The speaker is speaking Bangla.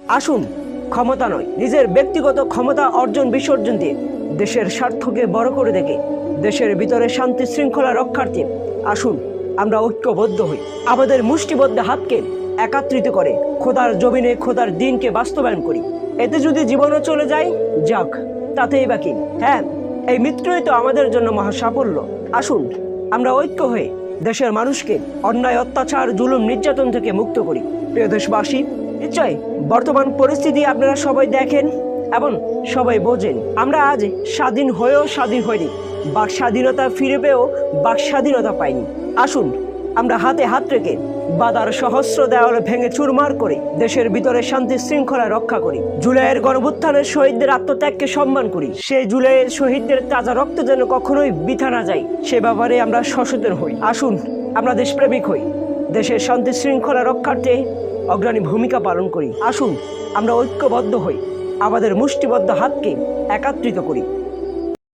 আসুন, ক্ষমতা নয়, নিজের ব্যক্তিগত ক্ষমতা অর্জন বিসর্জন দিয়ে দেশের স্বার্থকে বড় করে দেখে, দেশের ভিতরে শান্তি শৃঙ্খলা রক্ষার্থে আসুন, আমরা ঐক্যবদ্ধ হই। আমাদের মুষ্টিবদ্ধ হাতকে একাত্রিত করে খোদার জমিনে খোদার দিনকে বাস্তবায়ন করি। এতে যদি জীবনও চলে যায়, যাক, তাতেই বাকি হ্যাঁ এই মিত্রই তো আমাদের জন্য মহা সাফল্য আসুন, আমরা ঐক্য হয়ে দেশের মানুষকে অন্যায়, অত্যাচার, জুলুম, নির্যাতন থেকে মুক্ত করি। প্রিয় দেশবাসী নিশ্চয়, বর্তমান পরিস্থিতি আপনারা সবাই দেখেন এবং সবাই বোঝেন। আমরা আজ স্বাধীন হয়েও স্বাধীন হইনি। বাক স্বাধীনতা ফিরে পেয়েও বাক স্বাধীনতা পাইনি। আসুন, আমরা হাতে হাত রেখে বাদার সহস্র দেওয়াল ভেঙে চুরমার করে দেশের ভিতরে শান্তি শৃঙ্খলা রক্ষা করি। জুলাইয়ের গণভুত্থানের শহীদদের আত্মত্যাগকে সম্মান করি। সেই জুলাইয়ের শহীদদের তাজা রক্ত যেন কখনোই বৃথা না যায়, সে ব্যাপারে আমরা সচেতন হই। আসুন, আমরা দেশপ্রেমিক হই। দেশের শান্তি শৃঙ্খলা রক্ষার্থে অগ্রণী ভূমিকা পালন করি। আসুন, আমরা ঐক্যবদ্ধ হই। আমাদের মুষ্টিবদ্ধ হাতকে একাত্রিত করি।